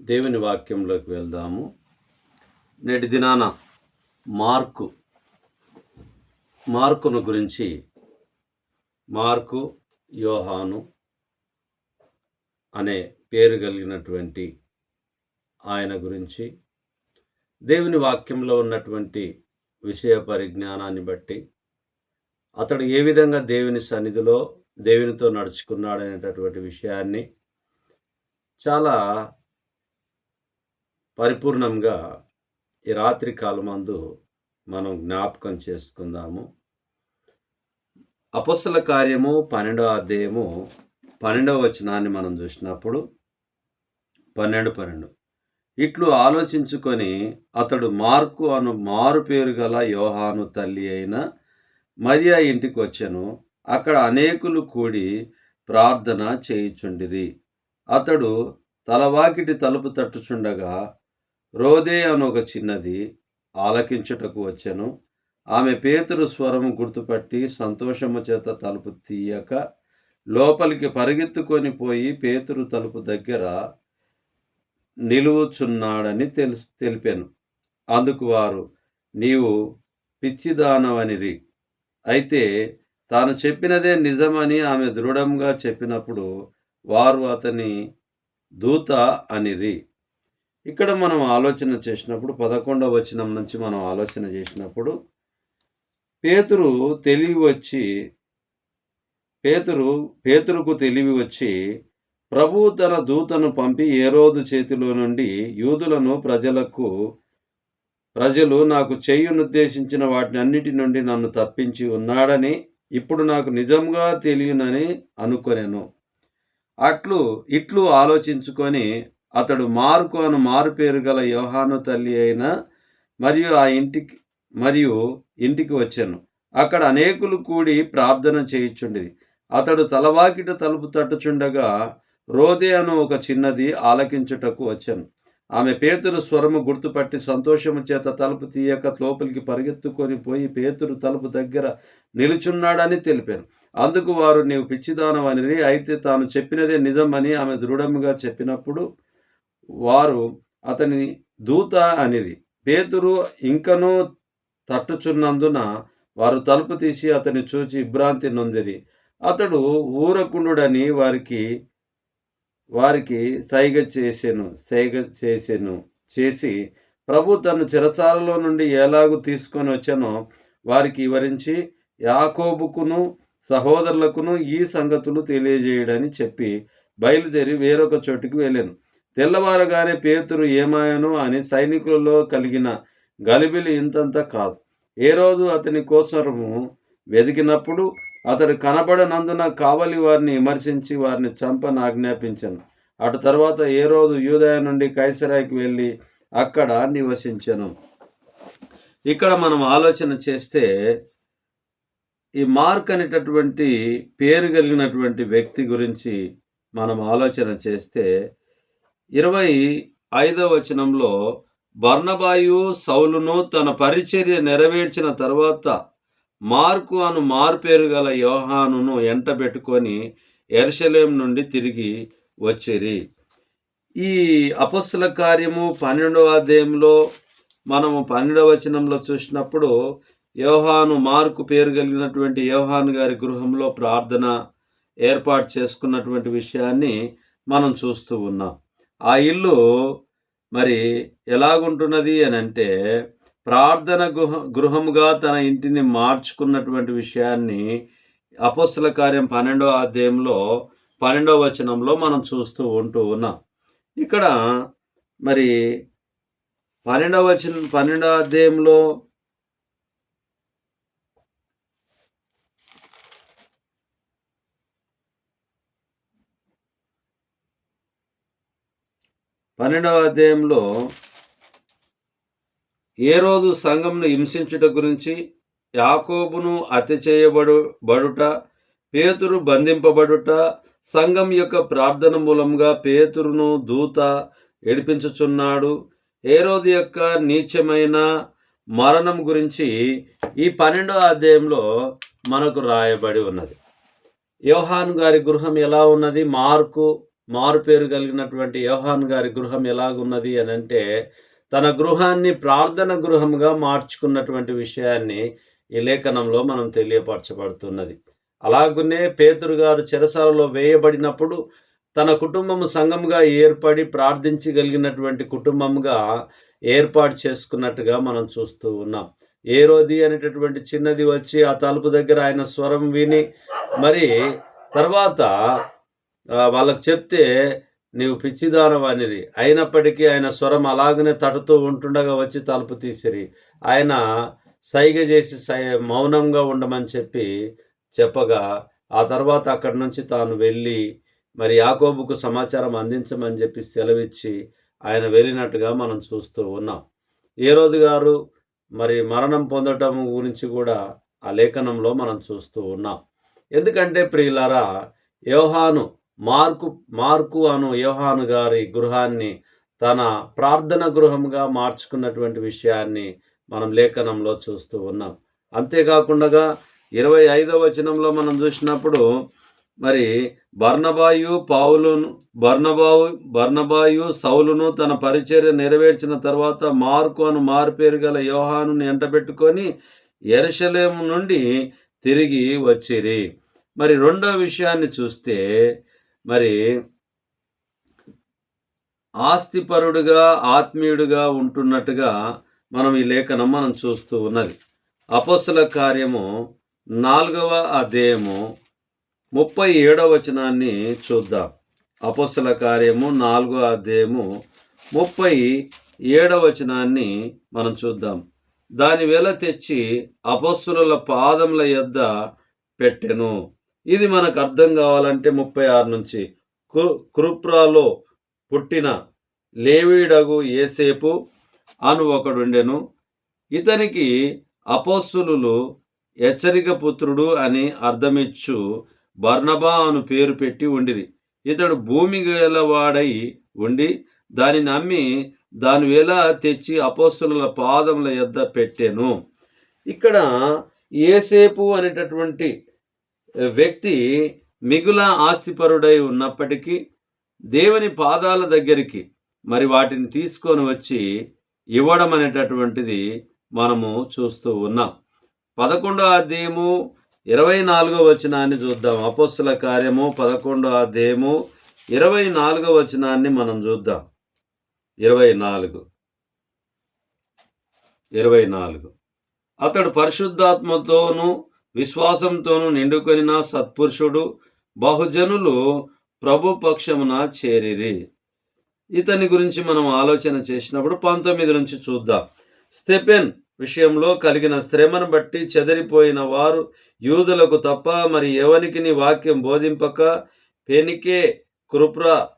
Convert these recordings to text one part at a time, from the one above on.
దేవుని వాక్యంలోకి వెళ్దాము. నేటి దినాన మార్కు మార్కును గురించి మార్కు యోహాను అనే పేరు కలిగినటువంటి ఆయన గురించి దేవుని వాక్యంలో ఉన్నటువంటి విషయ పరిజ్ఞానాన్ని బట్టి అతడు ఏ విధంగా దేవుని సన్నిధిలో దేవునితో నడుచుకున్నాడనేటటువంటి విషయాన్ని చాలా పరిపూర్ణంగా ఈ రాత్రి కాలమందు మనం జ్ఞాపకం చేసుకుందాము. అపస్సుల కార్యము పన్నెండవ అధ్యాయము పన్నెండవ వచనాన్ని మనం చూసినప్పుడు పన్నెండు పన్నెండు. ఇట్లు ఆలోచించుకొని అతడు మార్కు అను మారు పేరు గల యోహాను తల్లి అయిన మరియా ఇంటికి వచ్చాను. అక్కడ అనేకులు కూడి ప్రార్థన చేయుచుండిరి. అతడు తలవాకిటి తలుపు తట్టుచుండగా రోదే అని ఒక చిన్నది ఆలకించుటకు వచ్చెను. ఆమె పేతురు స్వరం గుర్తుపట్టి సంతోషము చేత తలుపు తీయక లోపలికి పరిగెత్తుకొని పోయి పేతురు తలుపు దగ్గర నిలువుచున్నాడని తెలుసు తెలిపాను. అందుకు వారు నీవు పిచ్చిదానవనిరి. అయితే తాను చెప్పినదే నిజమని ఆమె దృఢంగా చెప్పినప్పుడు వారు అతని దూత అనిరి. ఇక్కడ మనం ఆలోచన చేసినప్పుడు పదకొండవ వచనం నుంచి మనం ఆలోచన చేసినప్పుడు పేతురు తెలివి వచ్చి పేతురు పేతురుకు తెలివి వచ్చి ప్రభు తన దూతను పంపి ఏ రోజు చేతిలో నుండి యూదులను ప్రజలకు ప్రజలు నాకు చేయునుద్దేశించిన వాటిని అన్నిటి నుండి నన్ను తప్పించి ఉన్నాడని ఇప్పుడు నాకు నిజంగా తెలియనని అనుకొనెను. అట్లు ఇట్లు ఆలోచించుకొని అతడు మార్కు అను మారు పేరు గల యోహాను తల్లి అయిన మరియు ఆ ఇంటికి మరియు ఇంటికి వచ్చాను. అక్కడ అనేకులు కూడి ప్రార్థన చేయుచుండిరి. అతడు తలవాకిట తలుపు తట్టుచుండగా రోదే అను ఒక చిన్నది ఆలకించుటకు వచ్చాను. ఆమె పేతురు స్వరము గుర్తుపట్టి సంతోషము చేత తలుపు తీయక లోపలికి పరిగెత్తుకొని పోయి పేతురు తలుపు దగ్గర నిలుచున్నాడని తెలిపాను. అందుకు వారు నీవు పిచ్చిదానవని అయితే తాను చెప్పినదే నిజమని ఆమె దృఢముగా చెప్పినప్పుడు వారు అతని దూత అనిరి. పేతురు ఇంకనూ తట్టుచున్నందున వారు తలుపు తీసి అతని చూచి ఇబ్రాంతి నొందిరి. అతడు ఊరకుండుడని వారికి వారికి సైగ చేసెను సైగ చేసెను చేసి ప్రభు తను చిరసాలలో నుండి ఎలాగూ తీసుకొని వచ్చానో వారికి వివరించి యాకోబుకును సహోదరులకును ఈ సంగతులు తెలియజేయడని చెప్పి బయలుదేరి వేరొక చోటికి వెళ్ళాను. తెల్లవారగానే పేతురు ఏమాయను అని సైనికులలో కలిగిన గలిబిలి ఇంతంత కాదు. ఏ రోజు అతని కోసరము వెదికినప్పుడు అతడు కనబడనందున కావలి వారిని విమర్శించి వారిని చంపని ఆజ్ఞాపించను. అటు తర్వాత ఏ రోజు యూదయ నుండి కైసరాయికి వెళ్ళి అక్కడ నివసించను. ఇక్కడ మనం ఆలోచన చేస్తే ఈ మార్క్ అనేటటువంటి పేరు కలిగినటువంటి వ్యక్తి గురించి మనం ఆలోచన చేస్తే ఇరవై ఐదవ వచనంలో బర్ణబాయు సౌలును తన పరిచర్య నెరవేర్చిన తర్వాత మార్కు అను మార్పేరు గల యోహానును ఎంట పెట్టుకొని ఎర్షలేం నుండి తిరిగి వచ్చిరి. ఈ అపస్తుల కార్యము పన్నెండవ అధ్యాయంలో మనము పన్నెండవ వచనంలో చూసినప్పుడు యోహాను మార్కు పేరు కలిగినటువంటి యోహాను గారి గృహంలో ప్రార్థన ఏర్పాటు చేసుకున్నటువంటి విషయాన్ని మనం చూస్తూ ఉన్నాం. ఆ ఇల్లు మరి ఎలాగుంటున్నది అని అంటే ప్రార్థన గృహ గృహముగా తన ఇంటిని మార్చుకున్నటువంటి విషయాన్ని అపస్తుల కార్యం పన్నెండవ అధ్యాయంలో పన్నెండవ వచనంలో మనం చూస్తూ ఉంటూ ఉన్నాం. ఇక్కడ మరి పన్నెండవ వచనం పన్నెండవ అధ్యాయంలో పన్నెండవ అధ్యాయంలో ఏ రోజు సంఘంను హింసించుట గురించి యాకోబును హత్య చేయబడు బడుట పేతురు బంధింపబడుట సంఘం యొక్క ప్రార్థన మూలంగా పేతురును దూత ఏడిపించుచున్నాడు. ఏ రోజు యొక్క నీచమైన మరణం గురించి ఈ పన్నెండవ అధ్యాయంలో మనకు రాయబడి ఉన్నది. యోహాన్ గారి గృహం ఎలా ఉన్నది? మార్కు మారుపేరు కలిగినటువంటి యోహాన్ గారి గృహం ఎలాగున్నది అని అంటే తన గృహాన్ని ప్రార్థన గృహంగా మార్చుకున్నటువంటి విషయాన్ని ఈ లేఖనంలో మనం తెలియపరచబడుతున్నది. అలాగునే పేతురు గారు చెరసాలలో వేయబడినప్పుడు తన కుటుంబము సంఘంగా ఏర్పడి ప్రార్థించగలిగినటువంటి కుటుంబంగా ఏర్పాటు చేసుకున్నట్టుగా మనం చూస్తూ ఉన్నాం. ఏ రోది అనేటటువంటి చిన్నది వచ్చి ఆ తలుపు దగ్గర ఆయన స్వరం విని మరి తర్వాత వాళ్ళకు చెప్తే నీవు పిచ్చిదానవానిరి అయినప్పటికీ ఆయన స్వరం అలాగనే తడుతూ ఉంటుండగా వచ్చి తలుపు తీసిరి. ఆయన సైగ చేసి సై మౌనంగా ఉండమని చెప్పి చెప్పగా ఆ తర్వాత అక్కడి నుంచి తాను వెళ్ళి మరి యాకోబుకు సమాచారం అందించమని చెప్పి సెలవిచ్చి ఆయన వెళ్ళినట్టుగా మనం చూస్తూ ఉన్నాం. ఏ రోజు గారు మరి మరణం పొందటం గురించి కూడా ఆ లేఖనంలో మనం చూస్తూ ఉన్నాం. ఎందుకంటే ప్రియులారా యోహాను మార్కు మార్కు అను యోహాను గారి గృహాన్ని తన ప్రార్థన గృహంగా మార్చుకున్నటువంటి విషయాన్ని మనం లేఖనంలో చూస్తూ ఉన్నాం. అంతేకాకుండా ఇరవై ఐదవ వచనంలో మనం చూసినప్పుడు మరి బర్ణబాయు పావులును బర్ణబావు బర్ణబాయు సౌలును తన పరిచర్య నెరవేర్చిన తర్వాత మార్కు అను మారుపేరు గల యోహాను ఎంటబెట్టుకొని ఎరసలేము నుండి తిరిగి వచ్చిరి. మరి రెండో విషయాన్ని చూస్తే మరి ఆస్తిపరుడుగా ఆత్మీయుడుగా ఉంటున్నట్టుగా మనం ఈ లేఖనం మనం చూస్తూ ఉన్నది. అపస్సుల కార్యము నాలుగవ అధ్యాయము ముప్పై ఏడవ వచనాన్ని చూద్దాం. అపస్సుల కార్యము నాలుగవ అధ్యాయము ముప్పై ఏడవ వచనాన్ని మనం చూద్దాం. దాని వేళ తెచ్చి అపస్సుల పాదముల యొద్ద పెట్టెను. ఇది మనకు అర్థం కావాలంటే ముప్పై ఆరు నుంచి. కు కృప్రాలో పుట్టిన లేవీడగు ఏసేపు అను ఒకడుండెను ఇతనికి అపోస్తులు హెచ్చరిక పుత్రుడు అని అర్థమిచ్చు బర్నబా అను పేరు పెట్టి ఉండిరి. ఇతడు భూమి గలవాడై ఉండి దానిని అమ్మి దాని వేళ తెచ్చి అపోస్తుల పాదముల యొద్ద పెట్టాను. ఇక్కడ ఏసేపు అనేటటువంటి వ్యక్తి మిగుల ఆస్తిపరుడై ఉన్నప్పటికీ దేవుని పాదాల దగ్గరికి మరి వాటిని తీసుకొని వచ్చి ఇవ్వడం అనేటటువంటిది మనము చూస్తూ ఉన్నాం. పదకొండో అధ్యాయము ఇరవై నాలుగో వచనాన్ని చూద్దాం. అపోస్తుల కార్యము పదకొండో అధ్యాయము ఇరవై నాలుగో వచనాన్ని మనం చూద్దాం. ఇరవై నాలుగు. ఇరవై నాలుగు. అతడు పరిశుద్ధాత్మతోనూ విశ్వాసంతోనూ నిండుకొనిన సత్పురుషుడు బహుజనులు ప్రభు పక్షమున చేరిరి. ఇతని గురించి మనం ఆలోచన చేసినప్పుడు పంతొమ్మిది నుంచి చూద్దాం. స్టెపెన్ విషయంలో కలిగిన శ్రమను బట్టి చెదరిపోయిన వారు యూదులకు తప్ప మరి ఎవనికి వాక్యం బోధింపక పెనికే కృప్ర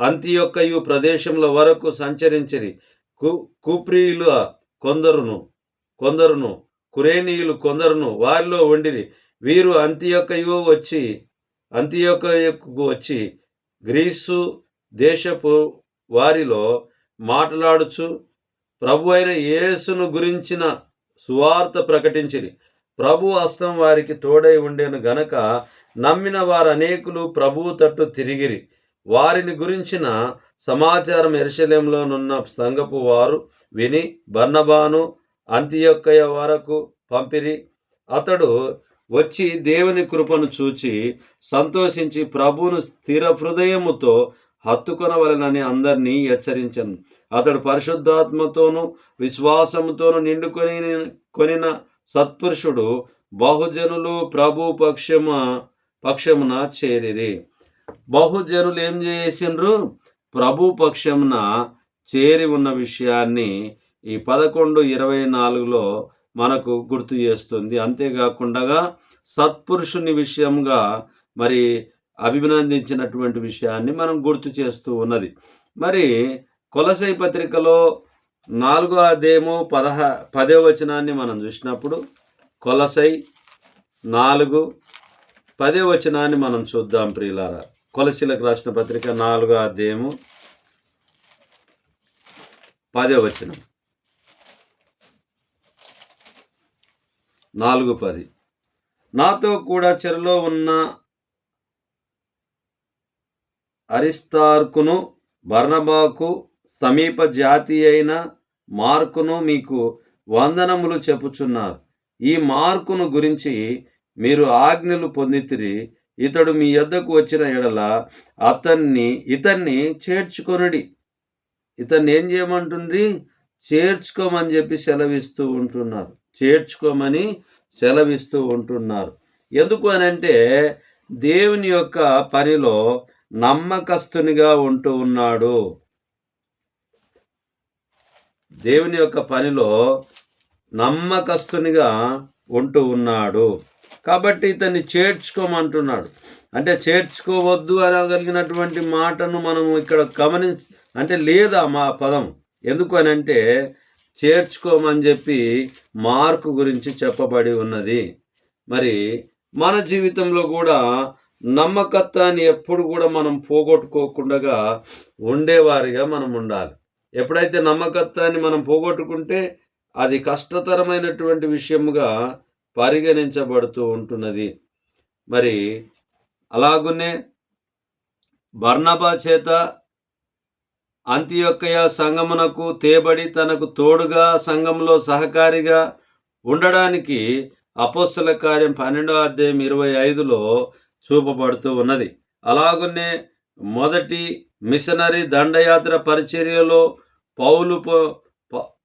అంత్యొక్కయు ప్రదేశముల వరకు సంచరించిరి. కు కుప్రియుల కొందరును కొందరును కురేనీయులు కొందరును వారిలో ఉండిరి. వీరు అంత్యొక్కయు వచ్చి అంత్యొక్కకు వచ్చి గ్రీసు దేశపు వారిలో మాట్లాడుచు ప్రభు అయిన యేసును గురించిన సువార్త ప్రకటించిరి. ప్రభు హస్తం వారికి తోడై ఉండేను గనక నమ్మిన వారు అనేకులు ప్రభువు తట్టు తిరిగిరి. వారిని గురించిన సమాచారం ఎరుశలేంలోనున్న సంగపు వారు విని బర్ణబాను అంత్యొక్కయ వరకు పంపిరి. అతడు వచ్చి దేవుని కృపను చూచి సంతోషించి ప్రభువును స్థిర హృదయముతో హత్తుకొనవలనని అందరినీ హెచ్చరించను. అతడు పరిశుద్ధాత్మతోనూ విశ్వాసముతోనూ నిండుకొని కొనిన సత్పురుషుడు బహుజనులు ప్రభు పక్షమ పక్షమున చేరిరి. బహుజనులు ఏం చేసిండ్రు? ప్రభు పక్షమున చేరి ఉన్న విషయాన్ని ఈ పదకొండు ఇరవై నాలుగులో మనకు గుర్తు చేస్తుంది. అంతేకాకుండా సత్పురుషుని విషయంగా మరి అభినందించినటువంటి విషయాన్ని మనం గుర్తు చేస్తూ ఉన్నది. మరి కొలసై పత్రికలో నాలుగో అధ్యాయము పదహ పదే వచనాన్ని మనం చూసినప్పుడు కొలసై నాలుగు పదే వచనాన్ని మనం చూద్దాం ప్రియులారా. కొలసీలకు రాసిన పత్రిక నాలుగో అధ్యాయము పదే వచనం. నాలుగు పది. నాతో కూడా చెరలో ఉన్న అరిస్తార్కును బర్నబాకు సమీప జాతి అయిన మార్కును మీకు వందనములు చెప్పుచున్నారు. ఈ మార్కును గురించి మీరు ఆజ్ఞలు పొందితిరి. ఇతడు మీ యొద్దకు వచ్చిన ఎడల అతన్ని ఇతన్ని చేర్చుకొనుడి. ఇతన్ని ఏం చేయమంటుంది చేర్చుకోమని చెప్పి సెలవిస్తూ ఉంటున్నారు. చేర్చుకోమని సెలవిస్తూ ఉంటున్నారు. ఎందుకు అని అంటే దేవుని యొక్క పనిలో నమ్మకస్తునిగా ఉంటూ ఉన్నాడు. దేవుని యొక్క పనిలో నమ్మకస్తునిగా ఉంటూ ఉన్నాడు. కాబట్టి ఇతన్ని చేర్చుకోమంటున్నాడు. అంటే చేర్చుకోవద్దు అనగలిగినటువంటి మాటను మనము ఇక్కడ గమని అంటే లేదా మా పదం. ఎందుకు అని అంటే చేర్చుకోమని చెప్పి మార్కు గురించి చెప్పబడి ఉన్నది. మరి మన జీవితంలో కూడా నమ్మకత్వాన్ని ఎప్పుడు కూడా మనం పోగొట్టుకోకుండా ఉండేవారిగా మనం ఉండాలి. ఎప్పుడైతే నమ్మకత్వాన్ని మనం పోగొట్టుకుంటే అది కష్టతరమైనటువంటి విషయముగా పరిగణించబడుతూ ఉంటున్నది. మరి అలాగునే బర్ణబా చేత అంత్యొక్కయ సంగమునకు తేబడి తనకు తోడుగా సంఘంలో సహకారిగా ఉండడానికి అపోస్తల కార్యం పన్నెండో అధ్యాయం ఇరవై ఐదులో చూపబడుతూ ఉన్నది. అలాగునే మొదటి మిషనరీ దండయాత్ర పరిచర్యలో పౌలు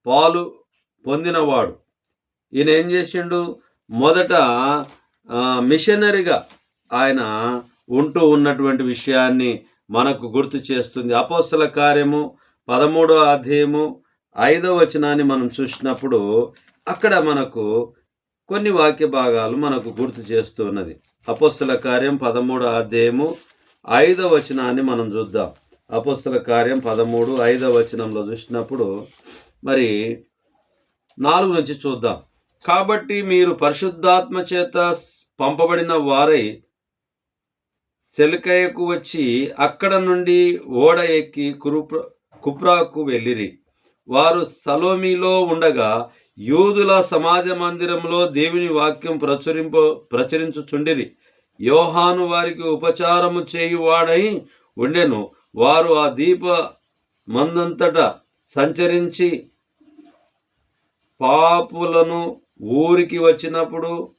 పాలు పొందినవాడు. ఈయన ఏం చేసిండు? మొదట మిషనరీగా ఆయన ఉంటూ ఉన్నటువంటి విషయాన్ని మనకు గుర్తు చేస్తుంది. అపోస్తల కార్యము పదమూడో అధ్యాయము ఐదో వచనాన్ని మనం చూసినప్పుడు అక్కడ మనకు కొన్ని వాక్య భాగాలు మనకు గుర్తు చేస్తున్నది అపోస్తల కార్యం పదమూడో అధ్యాయము ఐదో వచనాన్ని మనం చూద్దాం. అపోస్తల కార్యం పదమూడు ఐదో వచనంలో చూసినప్పుడు మరి నాలుగు నుంచి చూద్దాం. కాబట్టి మీరు పరిశుద్ధాత్మ చేత పంపబడిన వారై సెలికయకు వచ్చి అక్కడ నుండి ఓడ ఎక్కి కురుప్ర కుప్రాకు వెళ్ళిరి. వారు సలోమిలో ఉండగా యూదుల సమాజ మందిరంలో దేవుని వాక్యం ప్రచురింప ప్రచురించుచుండిరి. యోహాను వారికి ఉపచారము చేయువాడై ఉండెను. వారు ఆ దీప మందంతట సంచరించి పాపులను ఊరికి వచ్చినప్పుడు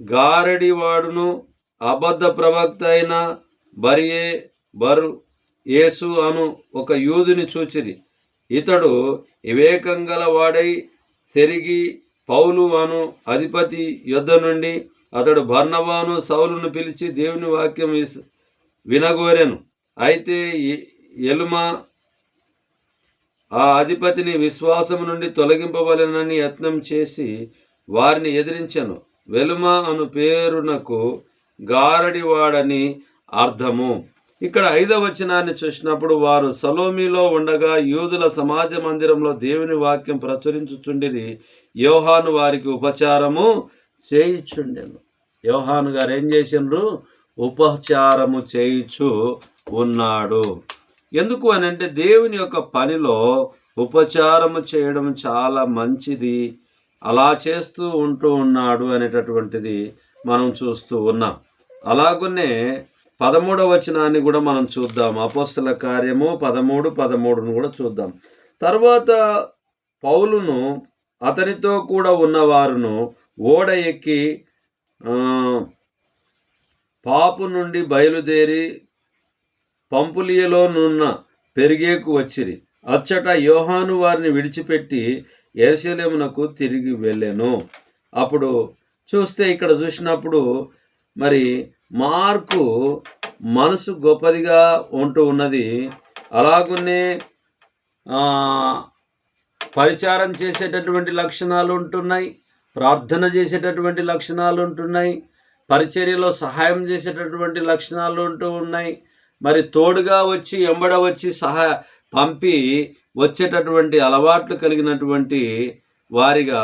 గారడివాడును అబద్ధ ప్రవక్త అయిన బరియే బరు యేసు అను ఒక యూదుని చూచిరి. ఇతడు వివేకం వాడై సెరిగి పౌలు అను అధిపతి యుద్ధ నుండి అతడు బర్నబాను సౌలును పిలిచి దేవుని వాక్యం విస్- వినగోరెను. అయితే ఎలుమ ఆ అధిపతిని విశ్వాసము నుండి తొలగింపవలెనని యత్నం చేసి వారిని ఎదిరించను. వెలుమ అను పేరునకు గారడివాడని అర్థము. ఇక్కడ ఐదవ వచనాన్ని చూసినప్పుడు వారు సలోమిలో ఉండగా యూదుల సమాజ మందిరంలో దేవుని వాక్యం ప్రచురించుచుండిరి. యోహాను వారికి ఉపచారము చేయిచుండెను. యోహాను గారు ఏం చేసిండ్రు ఉపచారము చేయిచు ఉన్నాడు. ఎందుకు అని అంటే దేవుని యొక్క పనిలో ఉపచారము చేయడం చాలా మంచిది. అలా చేస్తూ ఉంటూ ఉన్నాడు అనేటటువంటిది మనం చూస్తూ ఉన్నాం. అలాగనే పదమూడవ వచనాన్ని కూడా మనం చూద్దాం. అపోస్తల కార్యము పదమూడు పదమూడును కూడా చూద్దాం. తర్వాత పౌలును అతనితో కూడా ఉన్నవారును ఓడ ఎక్కి పాపు నుండి బయలుదేరి పంపులియలో నున్న పెరిగేకు వచ్చిరి. అచ్చట యోహాను వారిని విడిచిపెట్టి ఎరుసలేమునకు తిరిగి వెళ్ళాను. అప్పుడు చూస్తే ఇక్కడ చూసినప్పుడు మరి మార్కు మనసు గొప్పదిగా ఉంటూ ఉన్నది. అలాగునే పరిచారం చేసేటటువంటి లక్షణాలు ఉంటున్నాయి. ప్రార్థన చేసేటటువంటి లక్షణాలు ఉంటున్నాయి. పరిచర్యలో సహాయం చేసేటటువంటి లక్షణాలు ఉంటూ ఉన్నాయి. మరి తోడుగా వచ్చి ఎంబడ వచ్చి సహా పంపి వచ్చేటటువంటి అలవాట్లు కలిగినటువంటి వారిగా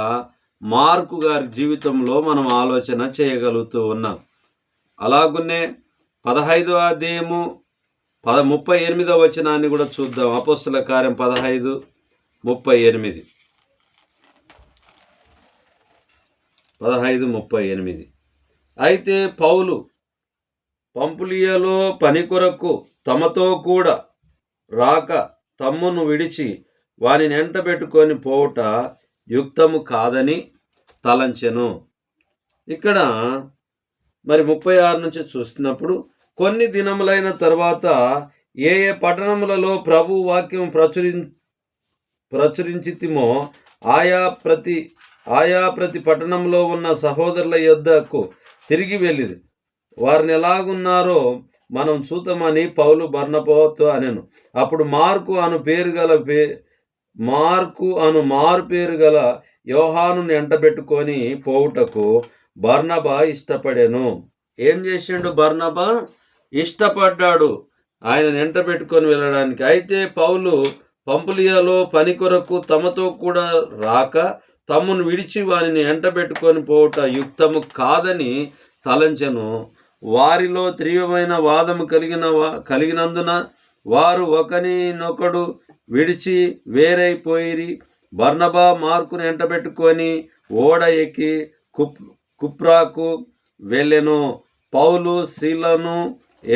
మార్కు గారి జీవితంలో మనం ఆలోచన చేయగలుగుతూ ఉన్నాం. అలాగునే పదహైదో అధ్యాయము పద ముప్పై ఎనిమిదో వచనాన్ని కూడా చూద్దాం. అపోస్తుల కార్యం పదహైదు ముప్పై ఎనిమిది. పదహైదు ముప్పై ఎనిమిది. అయితే పౌలు పంపులియలో పని కొరకు తమతో కూడా రాక తమ్మును విడిచి వానిని ఎంటబెట్టుకొని పోవుట యుక్తము కాదని తలంచెను. ఇక్కడ మరి ముప్పై ఆరు నుంచి చూస్తున్నప్పుడు కొన్ని దినములైన తర్వాత ఏ ఏ పట్టణములలో ప్రభు వాక్యం ప్రచురి ప్రచురించితిమో ఆయా ప్రతి ఆయా ప్రతి పట్టణంలో ఉన్న సహోదరుల యొద్దకు తిరిగి వెళ్ళింది వారిని ఎలాగున్నారో మనం చూద్దామని పౌలు బర్ణపోతో అనెను. అప్పుడు మార్కు అను పేరు గల పే మార్కు అను మారు పేరు గల యోహాను ఎంటబెట్టుకొని పోవుటకు బర్ణబ ఇష్టపడెను. ఏం చేసిండు బర్ణబ ఇష్టపడ్డాడు ఆయన ఎంటబెట్టుకొని వెళ్ళడానికి. అయితే పౌలు పంపులియాలో పని కొరకు తమతో కూడా రాక తమ్మును విడిచి వారిని ఎంటబెట్టుకొని పోవుట యుక్తము కాదని తలంచెను. వారిలో తీవ్రమైన వాదము కలిగిన వా- కలిగినందున వారు ఒకరినొకడు విడిచి వేరైపోయిరి. బర్నబా మార్కును ఎంటబెట్టుకొని ఓడ ఎక్కి కుప్ కుప్రాకు వెళ్ళెను. పౌలు శీలను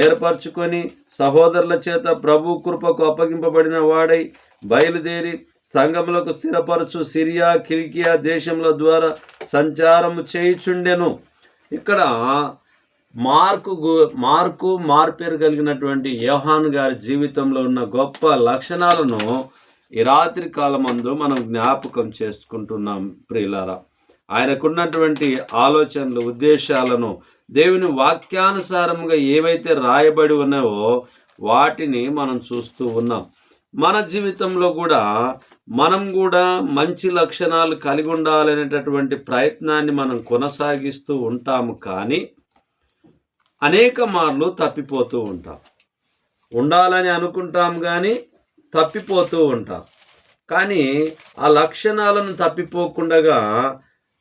ఏర్పరచుకొని సహోదరుల చేత ప్రభు కృపకు అప్పగింపబడిన వాడై బయలుదేరి సంఘములకు స్థిరపరచు సిరియా కిలికియా దేశముల ద్వారా సంచారము చేయుచుండెను. ఇక్కడ మార్కు గు- మార్కు మార్పేరు కలిగినటువంటి యోహాన్ గారి జీవితంలో ఉన్న గొప్ప లక్షణాలను ఈ రాత్రి కాలమందు మనం జ్ఞాపకం చేసుకుంటున్నాం ప్రియులారా. ఆయనకున్నటువంటి ఆలోచనలు ఉద్దేశాలను దేవుని వాక్యానుసారంగా ఏవైతే రాయబడి ఉన్నావో వాటిని మనం చూస్తూ ఉన్నాం. మన జీవితంలో కూడా మనం కూడా మంచి లక్షణాలు కలిగి ఉండాలనేటటువంటి ప్రయత్నాన్ని మనం కొనసాగిస్తూ ఉంటాము కానీ అనేక మార్లు తప్పిపోతూ ఉంటాం. ఉండాలని అనుకుంటాం కానీ తప్పిపోతూ ఉంటాం. కానీ ఆ లక్షణాలను తప్పిపోకుండా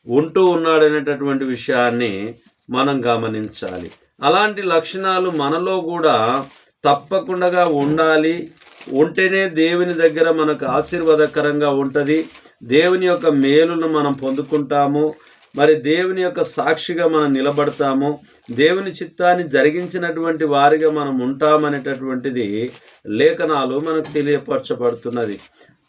ఉంటూ ఉన్నాడనేటటువంటి విషయాన్ని మనం గమనించాలి. అలాంటి లక్షణాలు మనలో కూడా తప్పకుండా ఉండాలి. ఉంటేనే దేవుని దగ్గర మనకు ఆశీర్వాదకరంగా ఉంటుంది. దేవుని యొక్క మేలును మనం పొందుకుంటాము. మరి దేవుని యొక్క సాక్షిగా మనం నిలబడతాము. దేవుని చిత్తాన్ని జరిగించినటువంటి వారిగా మనం ఉంటామనేటటువంటిది లేఖనాలు మనకు తెలియపరచబడుతున్నది.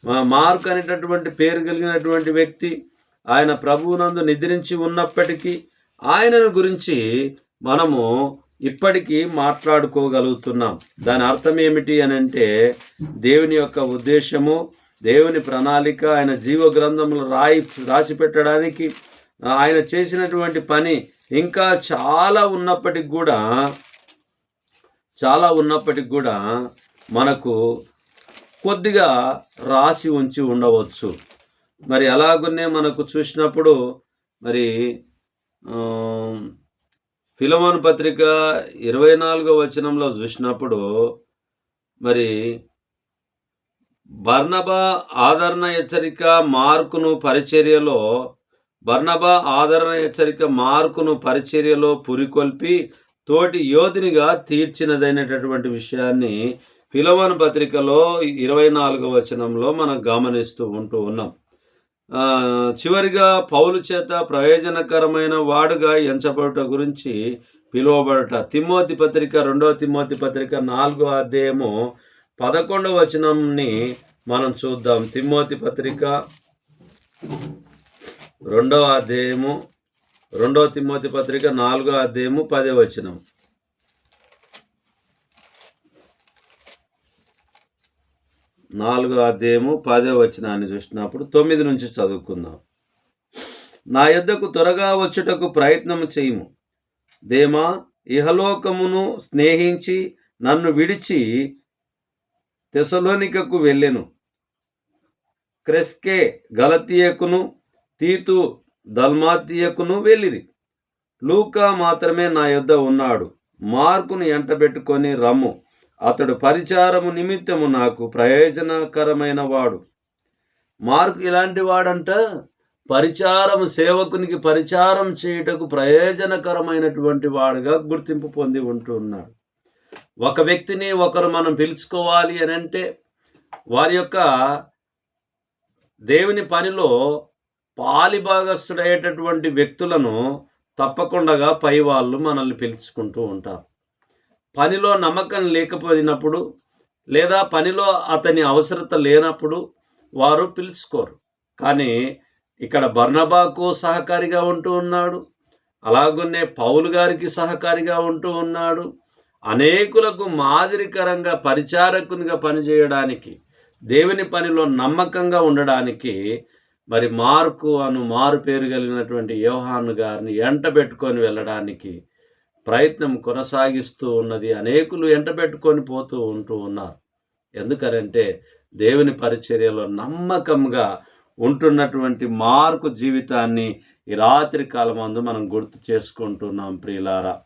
మా- మార్క్ అనేటటువంటి పేరు కలిగినటువంటి వ్యక్తి ఆయన ప్రభువునందు నిద్రించి ఉన్నప్పటికీ ఆయనను గురించి మనము ఇప్పటికీ మాట్లాడుకోగలుగుతున్నాం. దాని అర్థం ఏమిటి అని అంటే దేవుని యొక్క ఉద్దేశము దేవుని ప్రణాళిక ఆయన జీవ గ్రంథములు రాయి రాసి పెట్టడానికి ఆయన చేసినటువంటి పని ఇంకా చాలా ఉన్నప్పటికి కూడా చాలా ఉన్నప్పటికి కూడా మనకు కొద్దిగా రాసి ఉంచి ఉండవచ్చు. మరి అలాగునే మనకు చూసినప్పుడు మరి ఫిలమోన్ పత్రిక ఇరవై నాలుగో వచనంలో చూసినప్పుడు మరి బర్నబా ఆదరణ హెచ్చరిక మార్కును పరిచర్యలో బర్ణబా ఆదరణ హెచ్చరిక మార్కును పరిచర్యలో పురికొల్పి తోటి యోధునిగా తీర్చినదైనటువంటి విషయాన్ని ఫిలవన్ పత్రికలో ఇరవై నాలుగవ వచనంలో మనం గమనిస్తూ ఉంటూ ఉన్నాం. చివరిగా పౌలు చేత ప్రయోజనకరమైన వాడుగా ఎంచబడుట గురించి పిలువబడట. తిమ్మోతి పత్రిక రెండవ తిమ్మోతి పత్రిక నాలుగో అధ్యాయము పదకొండవ వచనంని మనం చూద్దాం. తిమ్మోతి పత్రిక రెండవ అధ్యాయము రెండవ తిమ్మోతి పత్రిక నాలుగో అధ్యాయము పదే వచనం. నాలుగో అధ్యాయము పదే వచనాన్ని చూసినప్పుడు తొమ్మిది నుంచి చదువుకుందాం. నా యొద్దకు త్వరగా వచ్చుటకు ప్రయత్నము చేయము. దేమా ఇహలోకమును స్నేహించి నన్ను విడిచి తెసలోనికకు వెళ్ళెను. క్రెస్కే గలతీయకును తీతు దల్మాతీయకును వెళ్ళిరి. లూకా మాత్రమే నా యొద్ద ఉన్నాడు. మార్కును ఎంటబెట్టుకొని రమ్ము. అతడు పరిచారము నిమిత్తము నాకు ప్రయోజనకరమైన వాడు. మార్కు ఇలాంటి వాడంట పరిచారము సేవకునికి పరిచారం చేయుటకు ప్రయోజనకరమైనటువంటి వాడుగా గుర్తింపు పొంది ఉంటున్నాడు. ఒక వ్యక్తిని ఒకరు మనం పిలుచుకోవాలి అని అంటే వారి యొక్క దేవుని పనిలో పాలిభాగస్థుడయ్యేటటువంటి వ్యక్తులను తప్పకుండా పై వాళ్ళు మనల్ని పిలుచుకుంటూ ఉంటారు. పనిలో నమ్మకం లేకపోయినప్పుడు లేదా పనిలో అతని అవసరత లేనప్పుడు వారు పిలుచుకోరు. కానీ ఇక్కడ బర్ణబాకు సహకారిగా ఉంటూ ఉన్నాడు. అలాగనే పౌలు గారికి సహకారిగా ఉంటూ ఉన్నాడు. అనేకులకు మాదిరికరంగా పరిచారకునిగా పనిచేయడానికి దేవుని పనిలో నమ్మకంగా ఉండడానికి మరి మార్కు అను మారు పేరు కలిగినటువంటి యోహాను గారిని ఎంటబెట్టుకొని వెళ్ళడానికి ప్రయత్నం కొనసాగిస్తూ ఉన్నది. అనేకులు ఎంటబెట్టుకొని పోతూ ఉంటూ ఉన్నారు. ఎందుకనంటే దేవుని పరిచర్యలో నమ్మకంగా ఉంటున్నటువంటి మార్కు జీవితాన్ని ఈ రాత్రి కాలం మనం గుర్తు చేసుకుంటున్నాం ప్రియులారా.